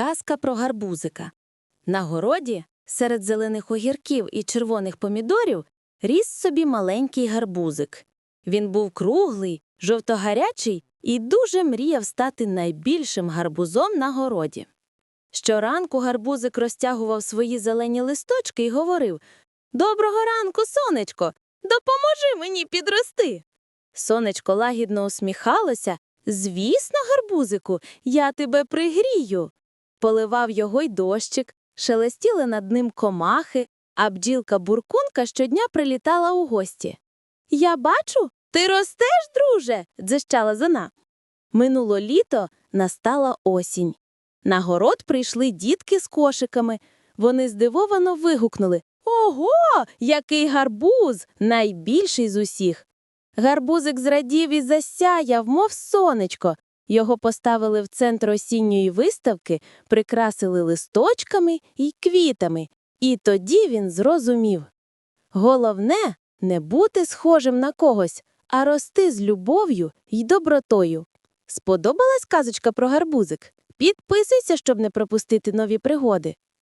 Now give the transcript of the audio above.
Казка про гарбузика. На городі, серед зелених огірків і червоних помідорів, ріс собі маленький гарбузик. Він був круглий, жовтогарячий і дуже мріяв стати найбільшим гарбузом на городі. Щоранку гарбузик розтягував свої зелені листочки і говорив Доброго ранку, сонечко! Допоможи мені підрости. Сонечко лагідно усміхалося. Звісно, гарбузику, я тебе пригрію. Поливав його й дощик, шелестіли над ним комахи, а бджілка буркунка щодня прилітала у гості. Я бачу, ти ростеш, друже, дзищала зона. Минуло літо, настала осінь. На город прийшли дітки з кошиками. Вони здивовано вигукнули Ого, який гарбуз! Найбільший з усіх. Гарбузик зрадів і засяяв, мов сонечко. Його поставили в центр осінньої виставки, прикрасили листочками й квітами. І тоді він зрозумів. Головне не бути схожим на когось, а рости з любов'ю й добротою. Сподобалась казочка про гарбузик? Підписуйся, щоб не пропустити нові пригоди.